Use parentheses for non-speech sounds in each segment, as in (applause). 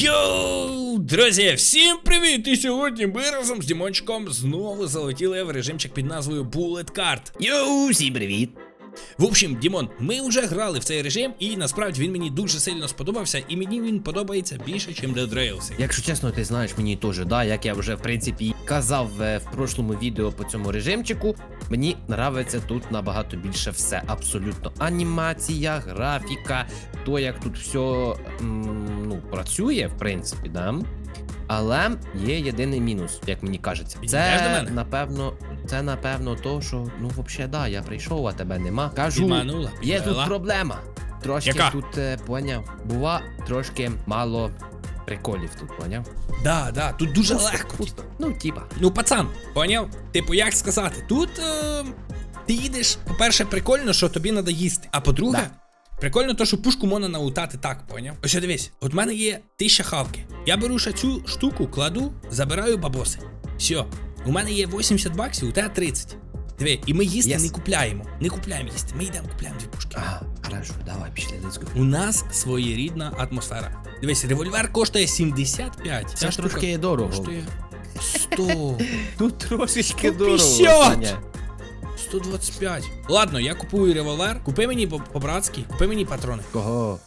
Йоу, друзі, всім привіт! І сьогодні ми разом з Дімончиком знову залетіли в режимчик під назвою Bullet Card. Йоу, всім привіт! В общем, Дімон, ми вже грали в цей режим, і насправді він мені дуже сильно сподобався, і мені він подобається більше, ніж Dead Rails. Якщо чесно, ти знаєш мені теж, да, як я вже в принципі казав е, в прошлому відео по цьому режимчику, мені нравиться тут набагато більше все. Абсолютно. Анімація, графіка, то як тут все ну, працює, в принципі, да. Але є єдиний мінус, як мені кажеться. Це напевно, це напевно то, що ну взагалі, да, я прийшов, а тебе нема. Кажу, Підманула, Є тут проблема. Трошки Яка? тут е, поняв. Бува трошки мало приколів тут, поняв? Да, да, тут дуже легко. Пусто. Ну, типа. Ну, пацан, поняв? Типу, як сказати, тут е, ти їдеш, по-перше, прикольно, що тобі треба їсти. А по-друге, прикольно то, що пушку можна наутати так, поняв? Ось що дивись, от в мене є тисяча хавки. Я беру ще цю штуку, кладу, забираю бабоси. Все, у мене є 80 баксів, у тебе 30. Диви, і ми їсти Yes. не купляємо. Не купляємо їсти. Ми йдемо купляємо дві пушки. Ага, хорошо, давай, пішли, let's go. У нас своєрідна атмосфера. Дивись, револьвер коштує 75. Це Ця трошки дорого. коштує 100. (laughs) Тут трошечки дорого. Саня. 125. Ладно, я купую револьвер. Купи мені по- по-братськи, купи мені патрони. Кого?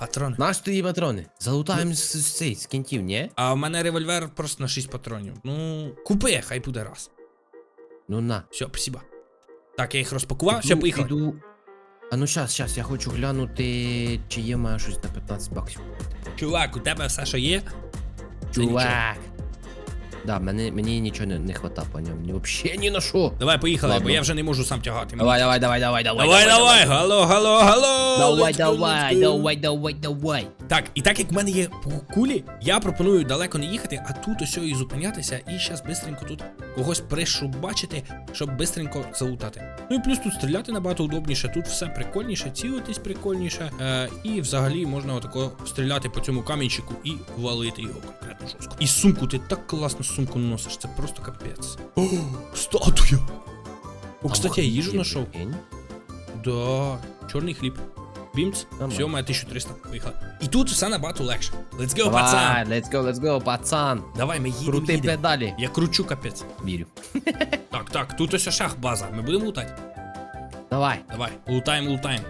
Патрони. Наш тобі патрони. Залутаємо з, з цей, з кінтів, ні? А в мене револьвер просто на 6 патронів. Ну, купи, хай буде раз. Ну на. Все, спасибо. Так, я їх розпакував, все, Піду- поїхали. іду. А ну щас, щас, я хочу глянути, чи є мене щось на 15 баксів. Чувак, у тебе все, що є. Це нічого. Чувак. Да, мене, мені нічого не, не хвата, ньому. Мені взагалі ні на що. Давай, поїхали, Ладно. бо я вже не можу сам тягати. Давай, давай, давай, давай, давай. Давай, давай, гало, гало, гало. Давай, Let's go, давай, let's go. давай, давай, давай. Так, і так як в мене є кулі, я пропоную далеко не їхати, а тут ось і зупинятися, і зараз швидко тут когось пришубачити, щоб бистренько залутати. Ну і плюс тут стріляти набагато удобніше, тут все прикольніше, цілитись прикольніше. Е, і взагалі можна отако стріляти по цьому камінчику і валити його конкретно жорстко. І сумку, ти так класно сумку носиш, це просто капець. О, статуя! О, кстати, я їжу знайшов. Да, чорний хліб. Бімц, все, має 1300. Поїхали. І тут все набагато легше. Let's go, пацан! let's go, let's go, пацан. Давай, ми їдемо. Крути їдемо. педалі. Я кручу капець. Вірю. (laughs) Так, так, тут ось шах база. Ми будемо лутати. Давай. Давай, лутаємо, лутаємо.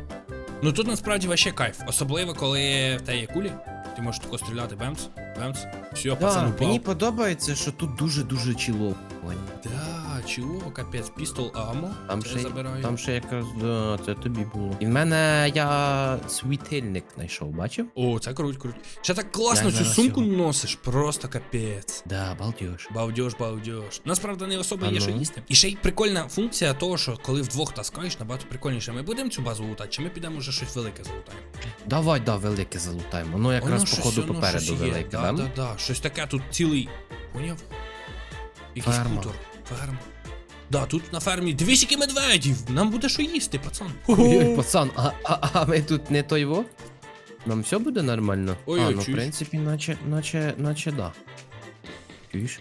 Ну тут насправді вообще кайф. Особливо, коли в тебе є кулі. Ти можеш тако стріляти, бемс, бемс. Все, пацан Да, упав. мені подобається, що тут дуже-дуже чіло. Да, чого, капець, пістол амо. Там ще, забираю. там ще якраз, да, це тобі було. І в мене я світильник знайшов, бачив? О, це круть, круть. Ще так класно Я цю сумку його- носиш, просто капець. Да, балдеж. Балдеж, балдеж. Насправді не особо А є ну. що їсти. І ще й прикольна функція того, що коли вдвох таскаєш, набагато прикольніше. Ми будемо цю базу лутати, чи ми підемо вже щось велике залутаємо? Давай, да, велике залутаємо. Ну якраз Воно щось, походу воно попереду щось є. велике, да? да? Да, да, Щось таке тут цілий. Поняв? Якийсь Ферма. хутор. Ферма. Да, тут на фермі 200 медведів. Нам буде що їсти, пацан. Ой, пацан, а, а, а ми тут не той во? Нам все буде нормально? Ой, а, ну в принципі, наче, наче, наче да. Чуєш?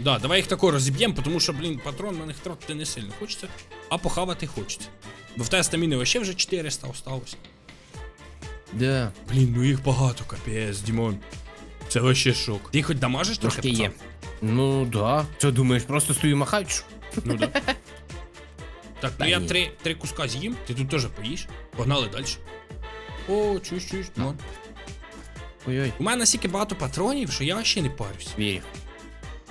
Да, давай їх тако розіб'ємо, тому що, блін, патрон на них тратити не сильно хочеться, а похавати хочеться. Бо в тебе стаміни вообще вже 400 осталось. Да, Блін, ну їх багато, капець, Дімон. Це вообще шок. Ти хоч дамажиш трохи, трошки пацан? Ну да. Що думаєш, просто стою махаю? Ну да. (laughs) Так, ну Та я ні. три, три куска з'їм, ти тут теж поїш. Погнали далі. О, чуєш, чуєш, ну. Ой-ой, У мене настільки багато патронів, що я ще не парюсь. вірю.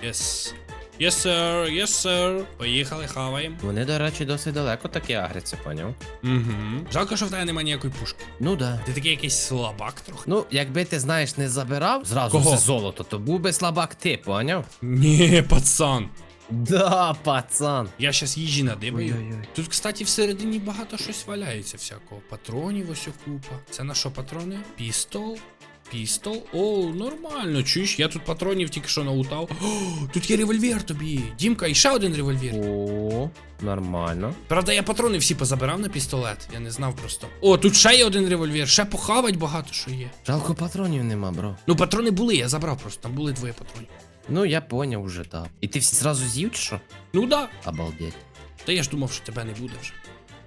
Yes. Yes, sir, yes, sir. Поїхали, хаваємо. Вони, до речі, досить далеко таки агряться, поняв? Угу. Жалко, що в тебе немає ніякої пушки. Ну да. Ти такий якийсь слабак трохи. Ну, якби ти знаєш, не забирав зразу Кого? все золото, то був би слабак ти, поняв? Ні, пацан. Да, пацан. Я щас їжі надибаю. Ой-ой-ой. Тут, кстати, всередині багато щось валяється всякого. Патронів ось купа. Це на що патрони? Пістол. Пістол. О, нормально. Чуєш, я тут патронів тільки що налутав. О, тут є револьвер тобі. Дімка, і ще один револьвер. О, нормально. Правда, я патрони всі позабирав на пістолет. Я не знав просто. О, тут ще є один револьвер, ще похавать багато що є. Жалко патронів нема, бро. Ну, патрони були, я забрав просто. Там були двоє патронів. Ну, я поняв уже, так. І ти всі зразу з'їв чи що? Ну да. Обалдеть. Та я ж думав, що тебе не буде вже.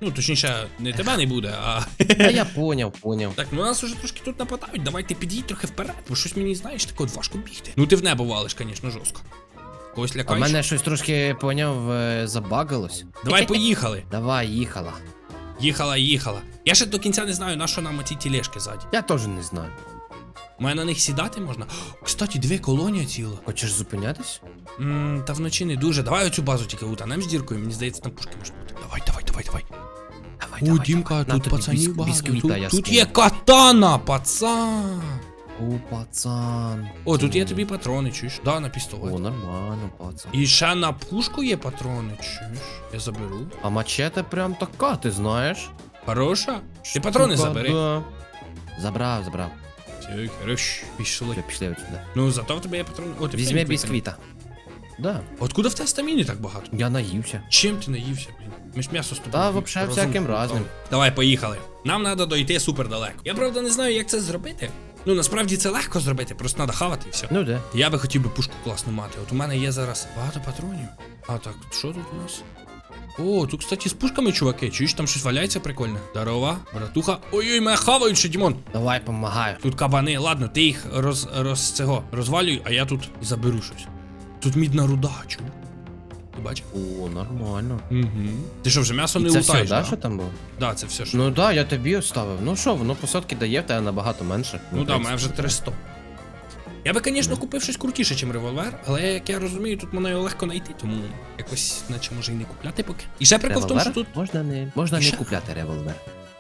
Ну, точніше, не тебе не буде, а. Та я поняв, поняв. Так, ну нас уже трошки тут нападають. Давайте підійдь трохи вперед, бо щось мені знаєш, таке от важко бігти. Ну ти в небо валиш, звісно, жорстко. Когось А в лякаєш? мене щось трошки поняв, е, забагалось. Давай поїхали. Давай, їхала. Їхала, їхала. Я ще до кінця не знаю, на що нам ці тілешки ззаді. Я теж не знаю. Має на них сідати можна. О, Кстати, дві колонії ціла. Хочеш зупинятись? Ммм, та вночі не дуже. Давай оцю базу тільки лутанем з діркою, мені здається, там пушки можуть бути. Давай, давай, давай, давай. Давай, О, Дімка, На тут тобі пацанів біс- багато. бісквіта я Тут, тут є катана, пацан. О, пацан. О, тут є тобі патрони, чуєш? Да, на пістолет. О, нормально, пацан. І ще на пушку є патрони, чуєш? Я заберу. А мачете прям така, ти знаєш? Хороша? Ти патрони Штука, забери. Да. Забрав, забрав. Все, хорош, пішли. Все, пішли отсюди. Ну, зато в тебе є патрони. О, ти Візьми бісквіта. Да. Откуда в тебе стаміни так багато? я наївся. Чим ти наївся, блін? Ми ж м'ясо з тобою. Та, вообще, всяким разним. Давай, поїхали. Нам треба дойти супер далеко. Я правда не знаю, як це зробити. Ну насправді це легко зробити, просто треба хавати і все. Ну де? Я би хотів би пушку класно мати. От у мене є зараз багато патронів. А так, що тут у нас? О, тут, кстати, з пушками, чуваки. Чуєш, там щось валяється прикольне. Здорова, братуха. Ой-ой, мене хавають ще, Дімон. Давай, помагаю. Тут кабани, ладно, ти їх роз, роз цього розвалюй, а я тут заберу щось. Тут мідна руда, чув. Ти бачив? О, нормально. Угу. Ти що, вже м'ясо не це все, лутаєш? да, що там було? Да, це все, що. Ну да, я тобі оставив. Ну що, воно посадки дає, в тебе набагато менше. Ну в да, у мене вже 300. Я би, звісно, купив щось крутіше, ніж револьвер, але як я розумію, тут мене його легко знайти, тому якось наче може і не купляти поки. І ще прикол в тому, що Револьвер? тут. Можна не, можна не ще- купляти револьвер.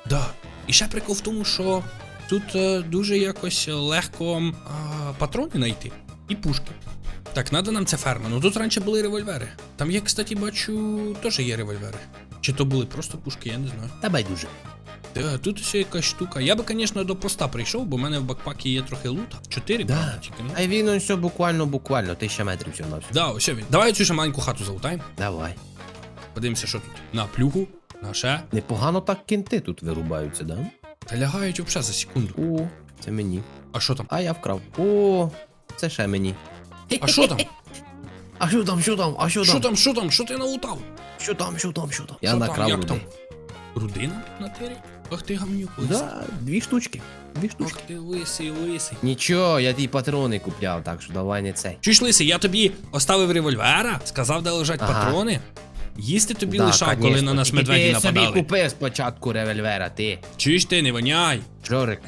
Да. І ще прикол в тому, що тут е, дуже якось легко м, а, патрони знайти і пушки. Так, надо нам ця ферма. Ну тут раніше були револьвери. Там я, кстати, бачу, теж є револьвери. Чи то були просто пушки, я не знаю. Та байдуже. Да, тут ще якась штука. Я би, звісно, до поста прийшов, бо в мене в бакпакі є трохи лута. Чотири, Да. правда, тільки. Ну. А він ось все буквально, буквально, тисяча метрів всього на все. Да, ось він. Давай цю ще маленьку хату залутаємо. Давай. Подивимося, що тут. На плюгу, на ще. Непогано так кінти тут вирубаються, да? Та лягають взагалі за секунду. О, це мені. А що там? А я вкрав. О, це ще мені. А що там? А що там, що там, а що Що там? там, що там? Що ти налутав? Що там, що там, що там? Я Що там, накрав як людей. там? Рудина на тирі? Ах ти гамнюк лисий. Да, дві штучки. Дві штучки. Ах ти лисий, лисий. Нічого, я ті патрони купляв, так що давай не цей. Чуєш, лисий, я тобі оставив револьвера, сказав, де лежать Ага. патрони. Їсти тобі Да, лишав, коли конечно. на нас Тільки медведі ти собі нападали. купив спочатку револьвера, ти. Чуєш ти, не воняй. Жорик,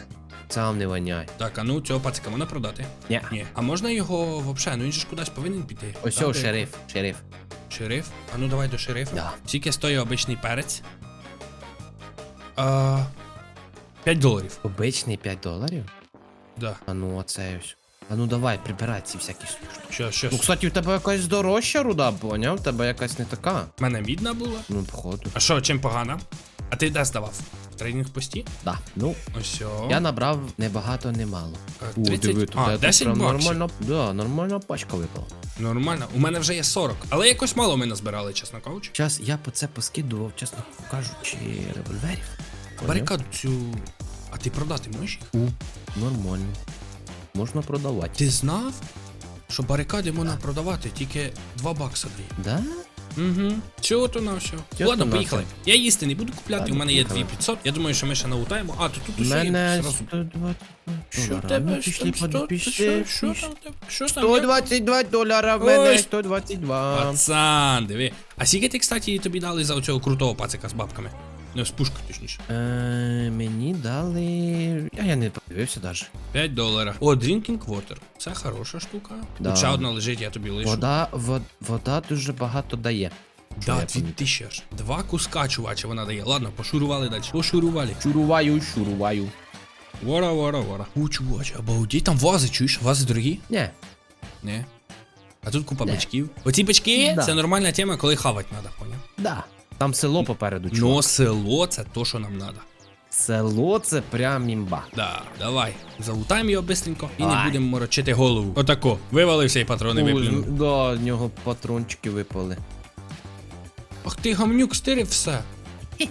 сам не воняй. Так, а ну цього пацика можна продати? Ні. Ні. А можна його взагалі? Ну він же ж кудись повинен піти. Ось о, шериф, шериф. Шериф? А ну давай до шерифа. Да. Скільки стоїть обичний перець? А, 5 доларів. Обичний 5 доларів? Да. А ну оце ось. А ну давай, прибирай ці всякі штуки. Що, що? Ну, кстати, у тебе якась дорожча руда, поняв? У тебе якась не така. В мене мідна була. Ну, походу. А що, чим погана? А ти де здавав? Тренінг пості? Да. Ну, Ось я набрав не багато, не мало. Е, 30? тут А, я тут 10 прям баксів. нормально, да, нормальна пачка випала. Нормально. У мене вже є 40. Але якось мало ми назбирали, чесно кажучи. Час я по це поскидував, чесно кажучи, револьверів. Поняв? Барикаду цю. А ти продати можеш їх? У, нормально. Можна продавати. Ти знав, що барикади можна продавати тільки 2 бакса дає. Да? Угу. Чого то на все. Чого Ладно, то на поїхали. Я їсти не буду купляти, Ладно, у мене є поїхали. 2500. Я думаю, що ми ще наутаємо. А, то тут У усе мене є зразу. 120 Що тебе? Що там? Що там? тебе? Що там? 122 долара в мене, Ой. 122. Пацан, диви. А скільки ти, кстати, тобі дали за оцього крутого пацика з бабками? Ну, з пушкою, точніше. Е, мені дали. А я не подивився навіть. 5 доларів. О, drinking water. Це хороша штука. Да. Ще одна лежить, я тобі лишу. Вода, вод, вода дуже багато дає. Да, дві тисячі аж. Два куска, чуваче, вона дає. Ладно, пошурували далі. Пошурували. Шуруваю, шуруваю. Вора, вора, вора. О, чуваче, обалдеть, там вази, чуєш? Вази дорогі? Не, Не. А тут купа Не. бачків. Оці бачки Да. це нормальна тема, коли хавать треба, поняв? да. Там село попереду, чувак. Ну, село це то, що нам треба. Село це прям імба. Да, давай. Залутаємо його бистренько і не Давай. будемо морочити голову. Отако. Вивалився і патрони виплюнув. да, в нього патрончики випали. Ах ти гамнюк стирив все. (laughs)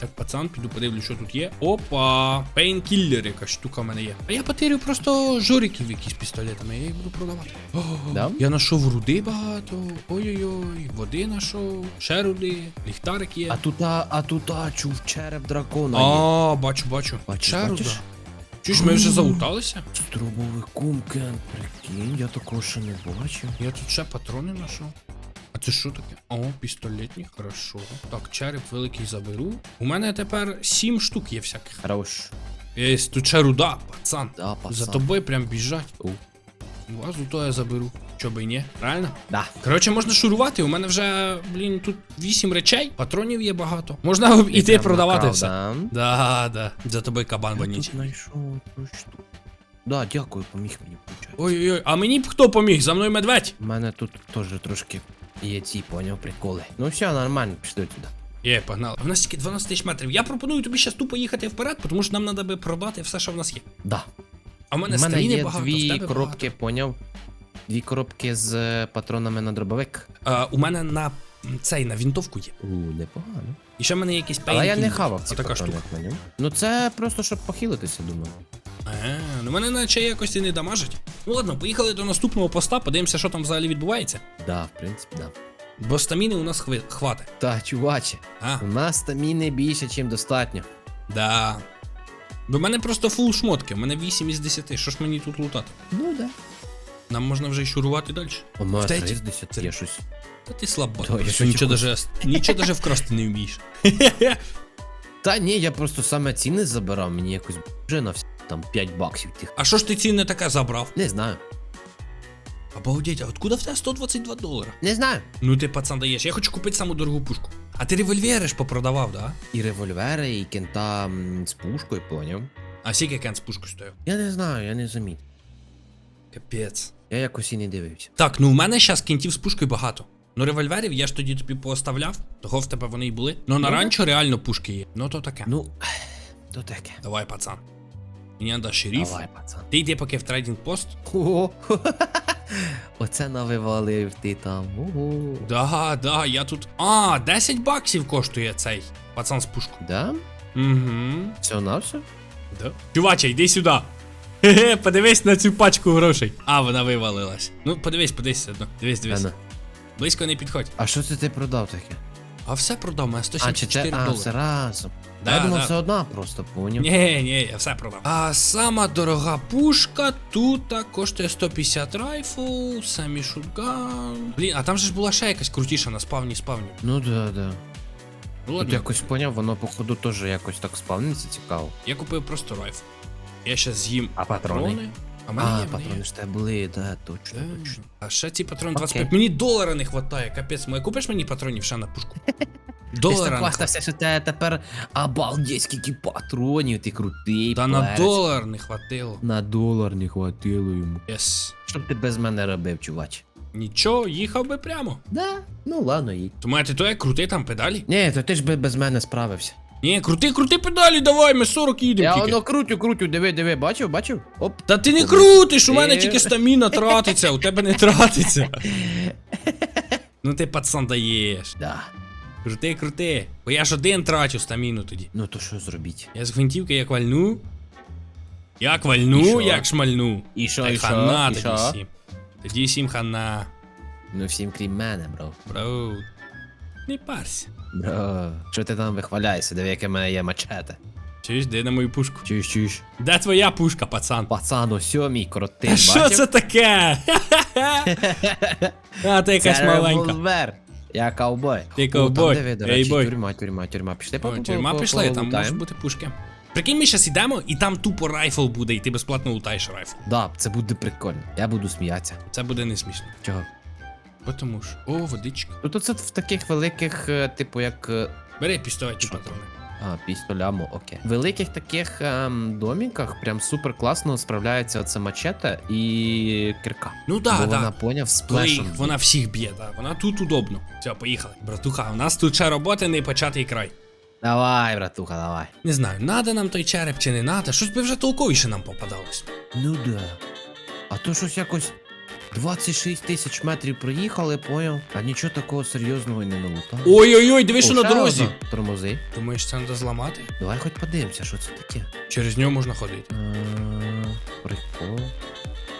Так, пацан, піду подивлюсь, що тут є. Опа! Пейнкіллер, якась штука в мене є. А я потерю просто жориків якісь пістолетами, я їх буду продавати. О, Да? Я знайшов руди багато. Ой-ой-ой, води знайшов, ще руди, ліхтарик є. А тут, а, а тут, а, чув череп дракона є. А, бачу, бачу. Бачиш, Ще бачиш? Чуєш, ми вже зауталися? (gasps) Стробовий кумкен, прикинь, я такого ще не бачив. Я тут ще патрони знайшов. А це що таке? О, пістолетні, хорошо. Так, череп великий заберу. У мене тепер сім штук є всяких. Хорош. Є тут ще руда, пацан. Да, пацан. За тобою прям біжать. У. Вазу то я заберу. Чо би й ні? Правильно? Да. Коротше, можна шурувати. У мене вже, блін, тут вісім речей, патронів є багато. Можна іти продавати все. да? Да. За тобою кабан вонючий. знайшов ту штуку. Да, дякую, поміг мені. Ой-ой-ой, а мені б хто поміг? За мною медведь. У мене тут теж трошки є ці, поняв, приколи. Ну все, нормально, пішли туди. Є, погнали. У нас тільки 12 тисяч метрів. Я пропоную тобі зараз тупо їхати вперед, тому що нам треба би продати все, що в нас є. Да. А в мене У мене стріни є багато, в дві тебе коробки, поняв. Дві коробки з е, патронами на дробовик. багато. А, у мене на цей на вінтовку є. У, непогано. І ще в мене є якийсь пейн. Але я не хавав ці така патрони, штука. як. Ну це просто щоб похилитися, думаю. А, ну мене наче якось і не дамажить. Ну ладно, поїхали до наступного поста, подивимося, що там взагалі відбувається. Да, в принципі, да. Бо стаміни у нас хви... хватить. Та, чуваче, А, у нас стаміни більше, ніж достатньо. да. Бо в мене просто фул шмотки, в мене 8 із 10. Що ж мені тут лутати? Ну да. Нам можна вже й шурувати далі. У мене В 3 з 10 є щось. Та ти слабо. Да, я просто нічого хочу. даже, нічого даже вкрасти не вмієш. Та ні, я просто саме ціни забирав, мені якось вже на всі там 5 баксів тих. А що ж ти ціни таке забрав? Не знаю. Обалдеть, а откуда в тебе 122 долара? Не знаю. Ну ти пацан даєш, я хочу купити саму дорогу пушку. А ти револьвери ж попродавав, да? І револьвери, і кента м, з пушкою, поняв. А скільки кен з пушкою стояв? Я не знаю, я не замітив. Капець. Я якось і не дивився. Так, ну в мене зараз кінтів з пушкою багато. Ну револьверів я ж тоді тобі пооставляв, того в тебе вони й були. Ну на Ну, ранчо реально пушки є. Ну то таке. Ну, (sighs) то таке. Давай, пацан. Мені треба шериф. Давай, пацан. Ти йди поки в трейдинг пост. Ого. Оце навивалив ти там. Ого. Да, да, я тут. А, 10 баксів коштує цей пацан з пушкою. Да? Угу. Все на все? Да. Чуваче, йди сюди. Хе-хе, подивись на цю пачку грошей. А, вона вивалилась. Ну, подивись, подивись одно. Дивись, дивись. Ана. Близько не підходь. А що це ти продав таке? А все продав, мене А, чи 174 це. А, долари. все разом. Да, я думав, да. все одна просто, поняв. Ні, ні, я все продав. А сама дорога пушка тут коштує 150 райфл, самі шутган. Блін, а там же ж була ще якась крутіша на спавні спавні. Ну да, да. Ну Тут якось поняв, воно походу теж якось так спавниться цікаво. я купив просто райфл. Я ще з'їм А патрони? А мене А, є, в мене патрони є. ж тебе були, да, точно, Да. точно. А ще ці патрони Окей. 25. Мені долара не хватає, капець. Моє купиш мені патронів ще на пушку? (laughs) Ти ж Долара не хватає. хвастався, що тебе тепер обалдеть, скільки патронів, ти крутий. Та на перець. долар не хватило. На долар не хватило йому. Єс. Що б ти без мене робив, чувач? Нічого, їхав би прямо. Да, ну ладно, їдь. Думаєте, то як крути там педалі? Ні, то ти ж би без мене справився. Ні, крути, крути педалі, давай, ми 40 їдемо Я тільки. воно крутю, крутю, диви, диви, бачив, бачив? Оп. Та ти не крутиш, у мене Е. тільки стаміна тратиться, у тебе не тратиться. Ну ти пацан даєш. Да. Крути, крути. Бо я ж один трачу стаміну тоді. Ну то що зробіть? Я з гвинтівки як вальну. Як І вальну, що? як шмальну. І що, Та й і що, хана і тоді що? всім. Тоді всім хана. Ну всім крім мене, бро. Бро. Не парся. Бро. Що ти там вихваляєшся, диви, яке мене є мачете. Чуєш, де на мою пушку? Чуєш, чуєш? Де твоя пушка, пацан? Пацан, ось мій крутий, Та що це таке? (laughs) А, ти якась Це маленька. револьвер. Я ковбой. Ти ковбой. Ей, речі, бой. тюрма, тюрма, тюрма. Пішли по Тюрма пішли, там можуть бути пушки. Прикинь, ми зараз йдемо, і там тупо райфл буде, і ти безплатно лутаєш райфл. Да, це буде прикольно. Я буду сміятися. Це буде не смішно. Чого? Бо Тому що. О, водичка. Тут оце в таких великих, е, типу, як. е, Бери пістолетні Що? патрони. А, пістолямо, окей. В великих таких ем, доміках прям супер класно справляється оце мачете і кирка. Ну Бо да, вона да. поняв Коли їх- вона всіх б'є, да. Вона тут удобно. Все, поїхали. Братуха, у нас тут ще роботи не початий край. Давай, братуха, давай. Не знаю, надо нам той череп чи не надо. Щось би вже толковіше нам попадалось. Ну да. А то щось якось 26 тисяч метрів проїхали, поняв. А нічого такого серйозного і не налутав. Ой-ой-ой, диви, що на ще дорозі. одна. Тормози. Думаєш, це треба зламати? Давай хоч подивимося, що це таке. Через нього можна ходити. Е, Прикол.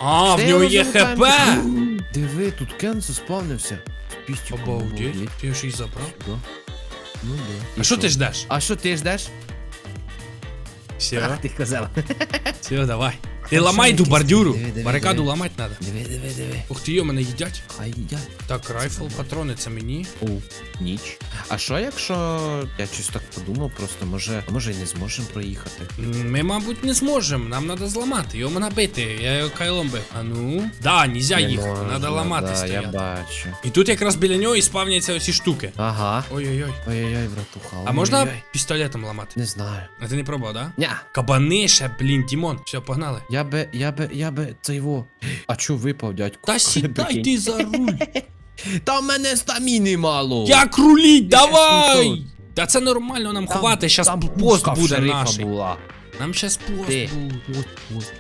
А, в нього є. ХП! Диви, тут Кен заспавнився. З пістюком. Обалдеть, ти ж її забрав. Да. Ну да. А що ти ждеш? А що ти ждеш? Все, ти казав. все, давай. Ти ламай ту бордюру. Барикаду ламати треба. Диви, диви, диви. Ух ти, йо, мене їдять. Хай їдять. Так, райфл, патрони, це мені. О, ніч. А що якщо я щось так подумав, просто може, може і не зможемо проїхати? Ми, мабуть, не зможемо. Нам треба зламати. Його набити. Я його кайлом бив. А ну. Да, нельзя Не їхати. можна, Треба ламати да, Я стояти. бачу. І тут якраз біля нього і спавняться оці штуки. Ага. Ой-ой-ой. Ой-ой-ой, братуха. А можна ой-ой-ой. пістолетом ламати? Не знаю. А ти не пробував, да? Ня. Кабани ще, блін, Дімон. Все, погнали. Я би, я би, я би це його. А чо випав, дядько? Та сідай ти за руль. Та в мене стаміни мало. Як руліть, давай! 800. Та це нормально, нам Там- хватить, щас там пост буде наш. була. Нам щас пост Де? буде. Ось,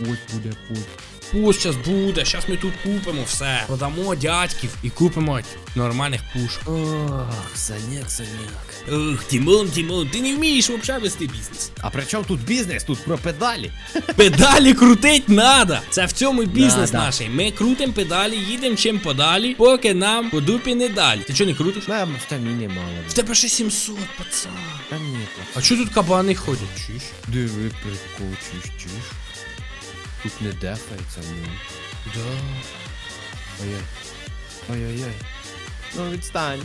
ось буде пост. Пост щас буде, щас ми тут купимо все. Продамо дядьків і купимо нормальних пушок. Ох, саняк, саняк. Ух, Тімон, Тімон, ти не вмієш взагалі вести бізнес. А при чому тут бізнес? Тут про педалі. (laughs) Педалі крутить надо. Це в цьому бізнес Надо. наш. Ми крутим педалі, їдемо чим подалі, поки нам по дупі не далі. Ти чого не крутиш? Нам стаміни мало. В тебе ще 700, пацан. Та ні, А чого тут кабани ходять? Чуєш? Диви, прикол, чуєш, чуєш. Тут не дефається, ну. Да. Ой-ой. Ой-ой-ой. Ну відстань.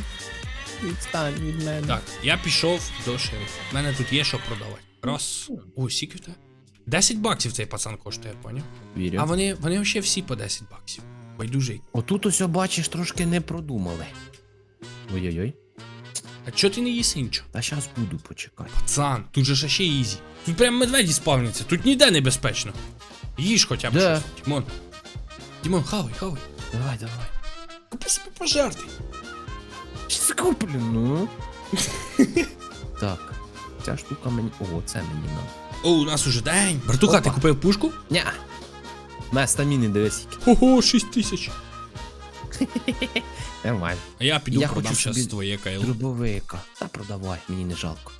Відстань від мене. Так, я пішов до шерифа. У мене тут є що продавати. Раз. Ой, скільки в тебе? 10 баксів цей пацан коштує, поняв? Вірю. А вони, вони взагалі всі по 10 баксів. Байдужий. Отут ось бачиш, трошки не продумали. Ой-ой-ой. А чого ти не їси нічого? Та щас буду почекати. Пацан, тут же ж ще ізі. Тут прям медведі спавняться, тут ніде небезпечно. Їж хоча б Де? щось. Дімон. Дімон, хавай, хавай. Давай, давай. Купи собі пожерти. Куплю, ну? (laughs) так. Ця штука мені. О, це мені надо. О, у нас уже день. Братуха, ти купив пушку? Ня. На стаміни дивись. які. Ого, 6 тисяч. (laughs) Нормально. А я піду Я продам хочу щас собі твоє кайло. Дробовика. Та продавай, мені не жалко.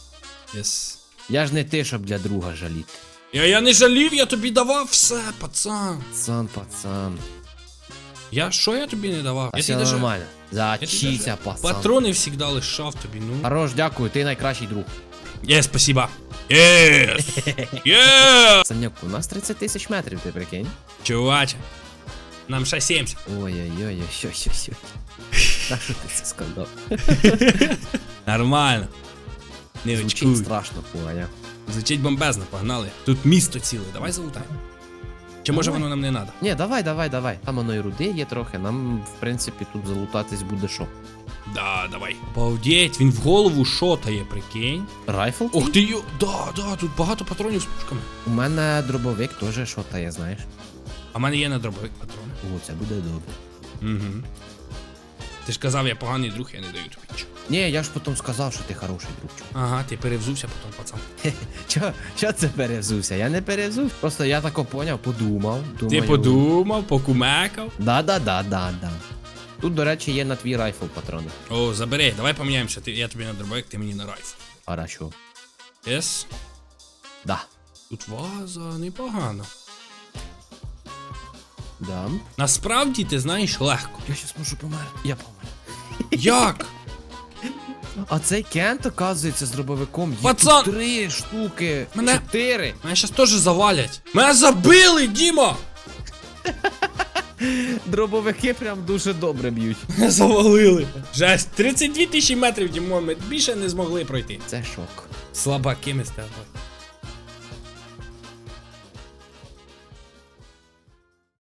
Yes. Я ж не ти, щоб для друга жаліти. Я, я не жалів, я тобі давав все, пацан. Пацан, пацан. Я що я тобі не давав? А я все даже нормально. даже пацан. патрони завжди лишав тобі, ну. Хорош, дякую, ти найкращий друг. Є, спасибо. Єс! (laughs) Єс! Саняк, у нас 30 тисяч метрів, ти прикинь? Чуваче, нам ще 70. Ой-ой-ой, що, що, що. Так що ти це сказав? (laughs) Нормально. Не Звучить очкуй. страшно, поня. Звучить бомбезно, погнали. Тут місто ціле, давай залутаємо. Чи може воно нам не треба? Ні, давай, давай, давай. Там воно і руди є трохи, нам, в принципі, тут залутатись буде що. Да, давай. Обалдеть, він в голову шотає, прикинь. Райфл? Ух ти йо. Да, да, тут багато патронів з пушками. У мене дробовик теж шотає, знаєш. А в мене є на дробовик патрони. О, це буде добре. Угу. Ти ж казав, я поганий друг, я не даю тобі нічого. Ні, я ж потім сказав, що ти хороший друг. Ага, ти перевзувся потім, пацан. (laughs) Чо, чо це перевзувся? Я не перевзув. Просто я тако поняв, подумав. Думаю, Ти подумав, покумекав. Да, да, да, да, да. Тут, до речі, є на твій райфл патрони. О, забери, давай поміняємося. Ти, я тобі на дробовик, ти мені на райф. Хорошо. Єс. Да. Тут ваза непогано. Да. Насправді, ти знаєш, легко. Я щас можу померти. Я помер. Як? А цей кент, оказується, з дробовиком. Є Пацан! тут три штуки. Мене- Чотири. Мене щас теж завалять. Мене забили, Діма! (laughs) Дробовики прям дуже добре б'ють. Мене завалили. Жесть, 32 тисячі метрів, Дімон, ми більше не змогли пройти. Це шок. Слабаки ми стали.